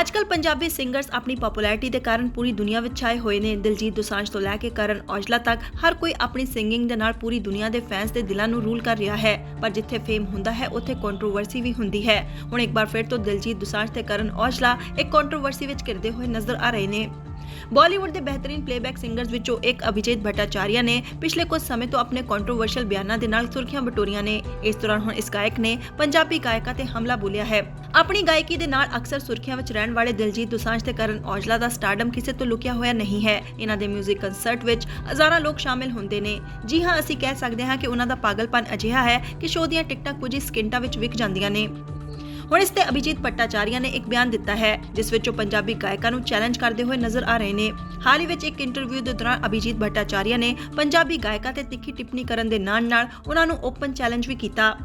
ਅੱਜਕੱਲ ਪੰਜਾਬੀ ਸਿੰਗਰਸ ਆਪਣੀ ਪਪੂਲੈਰਿਟੀ ਦੇ ਕਾਰਨ ਪੂਰੀ ਦੁਨੀਆ ਵਿੱਚ ਛਾਏ ਹੋਏ ਨੇ। ਦਿਲਜੀਤ ਦੋਸਾਂਝ ਤੋਂ ਲੈ ਕੇ ਕਰਨ ਔਜਲਾ ਤੱਕ ਹਰ ਕੋਈ ਆਪਣੀ ਸਿੰਗਿੰਗ ਦੇ ਨਾਲ ਪੂਰੀ ਦੁਨੀਆ ਦੇ ਫੈਨਸ ਦੇ ਦਿਲਾਂ ਨੂੰ ਰੂਲ ਕਰ ਰਿਹਾ ਹੈ। ਪਰ ਜਿੱਥੇ ਫੇਮ ਹੁੰਦਾ ਹੈ, ਉੱਥੇ ਕੰਟਰੋਵਰਸੀ ਵੀ ਹੁੰਦੀ ਹੈ। ਹੁਣ ਇੱਕ ਵਾਰ ਫਿਰ ਤੋਂ ਦਿਲਜੀਤ ਦੋਸਾਂਝ ਤੇ ਕਰਨ ਔਜਲਾ ਇੱਕ ਕੰਟਰੋਵਰਸੀ ਵਿੱਚ ਘਿਰਦੇ ਹੋਏ ਨਜ਼ਰ ਆ ਰਹੇ ਨੇ। ਬਾਲੀਵੁੱਡ ਦੇ ਬਿਹਤਰੀਨ ਪਲੇਬੈਕ ਸਿੰਗਰਸ ਵਿੱਚੋਂ ਇੱਕ ਅਭਿਜੀਤ ਭੱਟਾਚਾਰੀਆ ਨੇ ਪਿਛਲੇ ਕੁਝ ਸਮੇਂ ਤੋਂ ਆਪਣੇ ਕੰਟਰੋਵਰਸ਼ੀਅਲ ਬਿਆਨਾਂ ਦੇ ਨਾਲ ਸੁਰਖੀਆਂ ਬਟੋਰੀਆਂ ਨੇ। ਇਸ ਦੌਰਾਨ ਹੁਣ ਇਸ ਗਾਇਕ ਨੇ ਪੰਜਾਬੀ ਗਾਇਕਾਂ ਤੇ ਹਮਲਾ ਬੋਲਿਆ ਹੈ। ਆਪਣੀ ਗਾਇਕੀ ਦੇ ਨਾਲ ਅਕਸਰ ਸੁਰਖੀਆਂ ਵਿੱਚ ਰਹਿਣ ਵਾਲੇ ਦਿਲਜੀਤ ਦੋਸਾਂਝ ਤੇ ਕਰਨ ਔਜਲਾ ਦਾ ਸਟਾਰਡਮ ਕਿਸੇ ਤੋਂ ਲੁਕਿਆ ਹੋਇਆ ਨਹੀਂ ਹੈ। ਇਹਨਾਂ ਦੇ 뮤직 ਕੰਸਰਟ ਵਿੱਚ ਹਜ਼ਾਰਾਂ ਲੋਕ ਸ਼ਾਮਿਲ ਹੁੰਦੇ ਨੇ। ਜੀ ਹਾਂ, ਅਸੀਂ ਕਹਿ ਸਕਦੇ ਹਾਂ ਕਿ ਉਹਨਾਂ ਦਾ ਪਾਗਲਪਨ ਅਜਿਹਾ ਹੈ ਕਿ ਸ਼ੋਅ ਦੀਆਂ ਟਿਕਟਾਂ ਕੁਝ ਹੀ ਸਕਿੰਟਾਂ ਵਿੱਚ ਵਿਕ ਜਾਂਦੀਆਂ ਨੇ। ਹੁਣ ਇਸ ਤੇ ਅਭਿਜੀਤ ਭੱਟਾਚਾਰੀਆ ਨੇ ਇੱਕ ਬਿਆਨ ਦਿੱਤਾ ਹੈ, ਜਿਸ ਵਿੱਚ ਉਹ ਪੰਜਾਬੀ ਗਾਇਕਾਂ ਨੂੰ ਚੈਲੰਜ ਕਰਦੇ ਹੋਏ ਨਜ਼ਰ ਆ ਰਹੇ ਨੇ। ਹਾਲ ਹੀ ਵਿੱਚ ਇੱਕ ਇੰਟਰਵਿਊ ਦੇ ਦੌਰਾਨ ਅਭਿਜੀਤ ਭੱਟਾਚਾਰੀਆ ਨੇ ਪੰਜਾਬੀ ਗਾਇਕਾਂ ਤੇ ਤਿੱਖੀ ਟਿੱਪਣੀ ਕਰਨ ਦੇ ਨਾਲ-ਨਾਲ ਉਹਨਾਂ ਨੂੰ ਓਪਨ ਚੈਲੰਜ ਵੀ ਕੀਤਾ।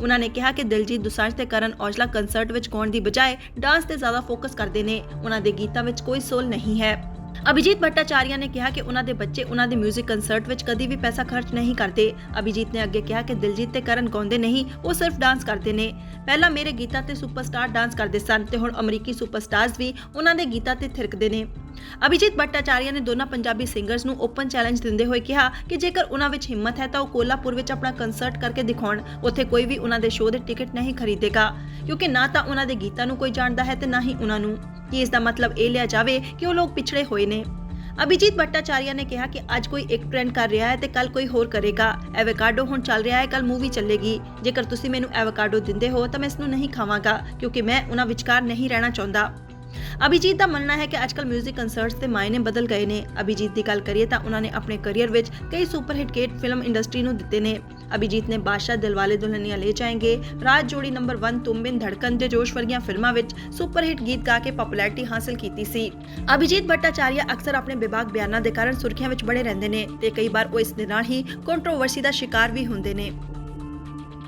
ਉਹਨਾਂ ਨੇ ਕਿਹਾ ਕਿ ਦਿਲਜੀਤ ਦੁਸਾਂਝ ਤੇ ਕਰਨ ਔਜਲਾ ਕਨਸਰਟ ਵਿੱਚ ਗਾਉਣ ਦੀ ਬਜਾਏ ਡਾਂਸ ਤੇ ਜ਼ਿਆਦਾ ਫੋਕਸ ਕਰਦੇ ਨੇ। ਉਹਨਾਂ ਦੇ ਗੀਤਾਂ ਵਿੱਚ ਕੋਈ ਸੋਲ ਨਹੀਂ ਹੈ। ਅਭਿਜੀਤ ਭੱਟਾਚਾਰੀਆ ਨੇ ਕਿਹਾ ਕਿ ਉਹਨਾਂ ਦੇ ਬੱਚੇ ਉਹਨਾਂ ਦੇ 뮤직 ਕੰਸਰਟ ਵਿੱਚ ਕਦੀ ਵੀ ਪੈਸਾ ਖਰਚ ਨਹੀਂ ਕਰਦੇ। ਅਭਿਜੀਤ ਨੇ ਅੱਗੇ ਕਿਹਾ ਕਿ ਦਿਲਜੀਤ ਤੇ ਕਰਨ ਗਾਉਂਦੇ ਨਹੀਂ, ਉਹ ਸਿਰਫ ਡਾਂਸ ਕਰਦੇ ਨੇ। ਪਹਿਲਾਂ ਮੇਰੇ ਗੀਤਾਂ ਤੇ ਸੁਪਰਸਟਾਰ ਡਾਂਸ ਕਰਦੇ ਸਨ ਤੇ ਹੁਣ ਅਮਰੀਕੀ ਸੁਪਰਸਟਾਰਸ ਵੀ ਉਹਨਾਂ ਦੇ ਗੀਤਾਂ ਤੇ ਥਿਰਕਦੇ ਨੇ। ਅਭਿਜੀਤ ਭੱਟਾਚਾਰੀਆ ਨੇ ਦੋਨਾਂ ਪੰਜਾਬੀ ਸਿੰਗਰਸ ਨੂੰ ਓਪਨ ਚੈਲੰਜ ਦਿੰਦੇ ਹੋਏ ਕਿਹਾ ਕਿ ਜੇਕਰ ਉਹਨਾਂ ਵਿੱਚ ਹਿੰਮਤ ਹੈ ਤਾਂ ਉਹ ਕੋਲਾਪੁਰ ਵਿੱਚ ਆਪਣਾ ਕੰਸਰਟ ਕਰਕੇ ਦਿਖਾਉਣ, ਉੱਥੇ ਕੋਈ ਵੀ ਉਹਨਾਂ ਦੇ ਸ਼ੋਅ ਦੇ ਟਿਕਟ ਨਹੀਂ ਖਰੀਦੇਗਾ। ਕਿਉਂਕਿ ਨਾ ਤਾਂ ਉਹਨਾਂ ਦੇ ਗੀਤਾਂ ਨੂੰ ਕੋਈ ਜਾਣਦਾ ਹੈ ਤੇ ਨਾ ਹੀ ਉਹਨਾਂ ਨੂੰ। ਕਿ ਇਸ ਦਾ ਮਤਲਬ ਇਹ ਲਿਆ ਜਾਵੇ ਕਿ ਉਹ ਲੋਕ ਪਿਛੜੇ ਹੋਏ ਨੇ। ਅਭਿਜੀਤ ਭੱਟਾਚਾਰੀਆ ਨੇ ਕਿਹਾ ਕਿ ਅੱਜ ਕੋਈ ਇੱਕ ਟ੍ਰੈਂਡ ਕਰ ਰਿਹਾ ਹੈ ਤੇ ਕੱਲ ਕੋਈ ਹੋਰ ਕਰੇਗਾ। ਐਵੋਕਾਡੋ ਹੁਣ ਚੱਲ ਰਿਹਾ ਹੈ ਕੱਲ ਮੂਵੀ ਚੱਲੇਗੀ। ਜੇਕਰ ਤੁਸੀਂ ਮੈਨੂੰ ਐਵੋਕਾਡੋ ਦਿੰਦੇ ਹੋ, ਤਾਂ ਮੈਂ ਇਸ ਨੂੰ ਨਹੀਂ ਖਾਵਾਂਗਾ, ਕਿਉਂਕਿ ਮੈਂ ਉਹਨਾਂ ਵਿਚਕਾਰ ਨਹੀਂ ਰਹਿਣਾ ਚਾਹੁੰਦਾ। ਅਭਿਜੀਤ ਦਾ ਮੰਨਣਾ ਹੈ ਕਿ ਅੱਜਕੱਲ 뮤직 ਕੰਸਰਟਸ ਦੇ ਮਾਇਨੇ ਬਦਲ ਗਏ ਨੇ। ਅਭਿਜੀਤ ਦੀ ਗੱਲ ਕਰੀਏ ਤਾਂ ਉਹਨਾਂ ਨੇ ਆਪਣੇ ਕੈਰੀਅਰ ਵਿੱਚ ਕਈ ਸੁਪਰ ਹਿੱਟ ਗੇਟ ਫਿਲਮ ਇੰਡਸਟਰੀ ਨੂੰ ਦਿੱਤੇ ਨੇ। ਅਭਿਜੀਤ ਨੇ ਬਾਦਸ਼ਾਹ ਦਿਲਵਾਲੇ ਦੁਲਹਨੀਆ ਲੈ ਜਾਏਂਗੇ। ਰਾਜ ਜੋੜੀ ਨੰਬਰ 1 ਤੁਮ ਬਿਨ ਧੜਕਨ ਦੇ ਜੋਸ਼ ਵਰਗੀਆਂ ਫਿਲਮਾਂ ਵਿੱਚ ਸੁਪਰ ਹਿੱਟ ਗੀਤ ਗਾ ਕੇ ਪਪੂਲੈਰਿਟੀ ਹਾਸਲ ਕੀਤੀ ਸੀ। ਅਭਿਜੀਤ ਭੱਟਾਚਾਰੀਆ ਅਕਸਰ ਆਪਣੇ ਬੇਬਾਕ ਬਿਆਨਾਂ ਦੇ ਕਾਰਨ ਸੁਰਖੀਆਂ ਵਿੱਚ ਬੜੇ ਰਹਿੰਦੇ ਨੇ ਤੇ ਕਈ ਵਾਰ ਉਹ ਇਸ ਦੇ ਨਾਲ ਹੀ ਕੰਟਰੋਵਰਸੀ ਦਾ ਸ਼ਿਕਾਰ ਵੀ ਹੁੰਦੇ ਨੇ।